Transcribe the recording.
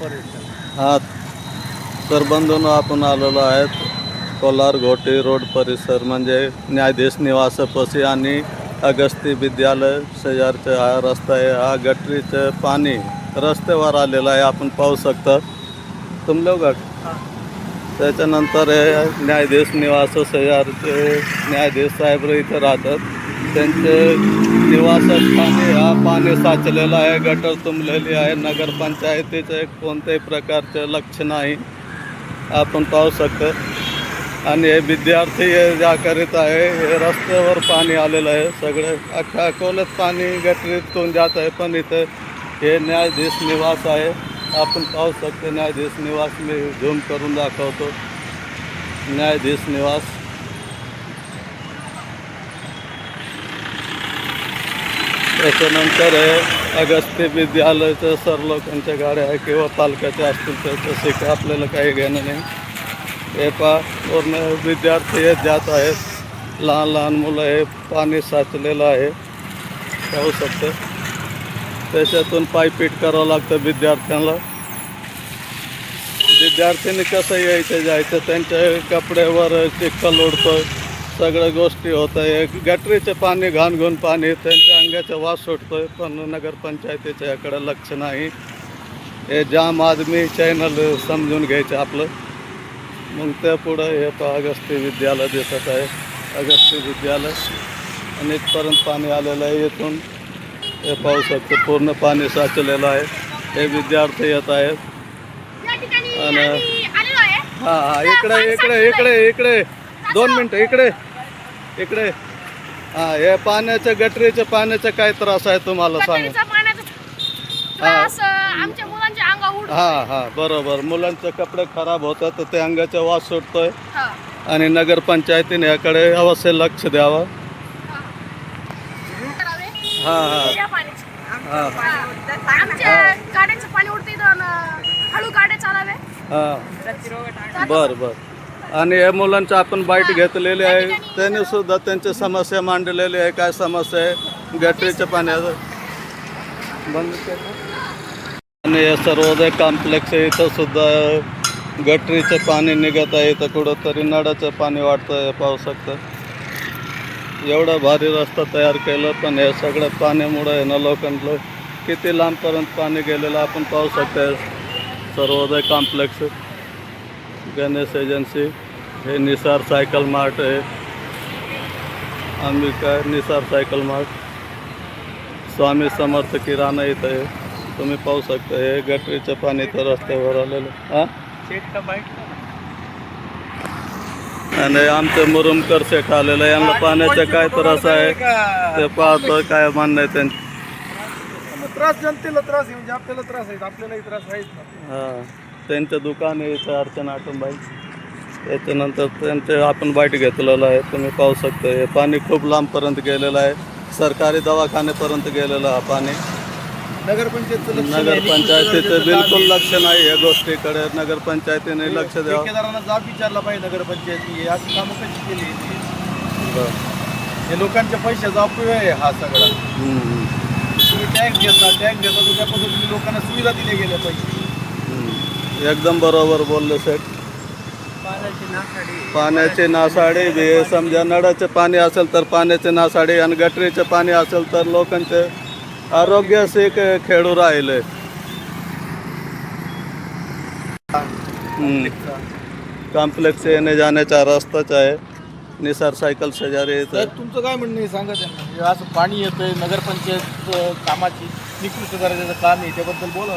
परिसर हा तर बंधून आपण आलेलो आहेत कोलार घोटी रोड परिसर म्हणजे न्यायाधीश निवासापाशी आणि अगस्ती विद्यालय शेजारचा हा रस्ता आहे. हा गटरीचं पाणी रस्त्यावर आलेलं आहे आपण पाहू शकता. तुम लोक त्याच्यानंतर हे न्यायाधीश निवास शेजारचे न्यायाधीश साहेब इथं राहतात. त्यांचे निवासस्थानी हा पाणी साचलेलं आहे गटर तुंबलेली आहे नगरपंचायतीचे कोणत्याही प्रकारचे लक्ष नाही. आपण पाहू शकतो. आणि हे विद्यार्थी हे ज्या करीत आहे हे रस्त्यावर पाणी आलेलं आहे. सगळं अख्खा अकोल्यात पाणी गटरीतून जात आहे पण इथं हे न्यायाधीश निवास आहे. आपण पाहू शकतो न्यायाधीश निवास मी झूम करून दाखवतो. न्यायाधीश निवास. त्याच्यानंतर हे अगस्ती विद्यालयाचं सर लोकांच्या गाड्या आहे किंवा पालकाच्या असतील तर तसे आपल्याला काही घेणं नाही. हे पा पूर्ण विद्यार्थी हे जात आहेत. लहान लहान मुलं हे पाणी साचलेलं आहे. पाहू शकतं. त्याच्यातून पायपीट करावं लागतं विद्यार्थ्यांना. विद्यार्थ्यांनी कसं यायचं जायचं? त्यांच्या कपड्यावर चिखल उडतो सगळ्या गोष्टी होत आहे. गटरीचे पाणी घाण घेऊन पाणी त्यांच्या अंगाचा वास सुटतोय पण नगरपंचायतीच्या याकडे लक्ष नाही. हे जाम आदमी चॅनल समजून घ्यायचं आपलं. मग त्या पुढं हे पहा अगस्ती विद्यालय दिसत आहे. अगस्ती विद्यालय आणि इथपर्यंत पाणी आलेलं आहे इथून. हे पाहू शकतो पूर्ण पाणी साचलेलं आहे. हे विद्यार्थी येत आहेत. आणि- हां हां इकडे इकडे इकडे इकडे. दोन मिनटं इकडे इकडे. हां हे पाण्याचं गटरीच्या पाण्याचा काय त्रास आहे तुम्हाला सांगा. त्रास आमच्या मुलांच्या अंगावर. हां हां बरोबर. मुलांचे कपडे खराब होतात तर ते अंगाचा वास सुटतोय. हा. आणि नगरपंचायतीने याकडे अवश्य लक्ष द्यावं. हां. हां. हां. हा. हां. बर बर. आणि या मुलांचं आपण बाईट घेतलेली आहे. त्यांनी सुद्धा त्यांची समस्या मांडलेली आहे. काय समस्या आहे? गटरीच्या पाण्याचं. बंद केलं. आणि या सर्वोदय कॉम्प्लेक्स आहे इथं सुद्धा गटरीचं पाणी निघत आहे. इथं कुठंतरी नळाचं पाणी वाटतं आहे पाहू शकतं. एवढा भारी रस्ता तयार केलं पण हे सगळं पाण्यामुळं आहे ना लोकांना किती लांबपर्यंत पाणी गेलेलं आपण पाहू शकतो. सर्वोदय कॉम्प्लेक्स गणेश एजन्सी हे निसार सायकल मार्ट आहे अंबिका निसार सायकल मार्ट। स्वामी समर्थ किराणा इथं आहे तुम्ही पाहू शकता हे गटरीचं पाणी तर रस्त्यावर आलेलं हां? आणि आमचे मुरुमकर शेठ आलेलं आहे यांना पाण्याचा काय त्रास आहे ते पाहतो काय म्हणणं आहे त्यांचं त्रास जनतेला त्रास आहे म्हणजे आपल्याला त्रास आहे आपल्यालाही त्रास आहेच ना हां त्यांचं दुकान आहे इथं अर्चना आटंबाई त्याच्यानंतर त्यांचे आपण बाईट घेतलेलं आहे. तुम्ही पाहू शकता हे पाणी खूप लांबपर्यंत गेलेलं आहे. सरकारी दवाखान्यापर्यंत गेलेलं हा पाणी. नाही. नगरपंचायतीचं बिलकुल लक्ष नाही या गोष्टीकडे. नगरपंचायतीने लक्ष द्यावं. ठेकेदारांना जाब विचारला पाहिजे नगरपंचायती कामं कशी केली. हे लोकांच्या पैशाचा अपव्यय आहे हा सगळा. तुम्ही टँक घेता टँक घेता तर त्या पद्धतीने लोकांना सुविधा दिल्या गेल्या पाहिजे. एकदम बरोबर बोलले साहेब. पाण्याची नासाडी. आहे. समजा नळाचं पाणी असेल तर पाण्याची नासाडी आणि गटरीचं पाणी असेल तर लोकांचे आरोग्याशी खे- खेळू राहिले. कॉम्प्लेक्स येणे जाण्याचा रस्ताच आहे. निसार सायकल शेजारी तर इथं तुमचं काय म्हणणं आहे? सांगा त्यांना. हे असं पाणी येतंय नगरपंचायत कामाची निकृष्ट दर्जाचं काम आहे त्याबद्दल बोला.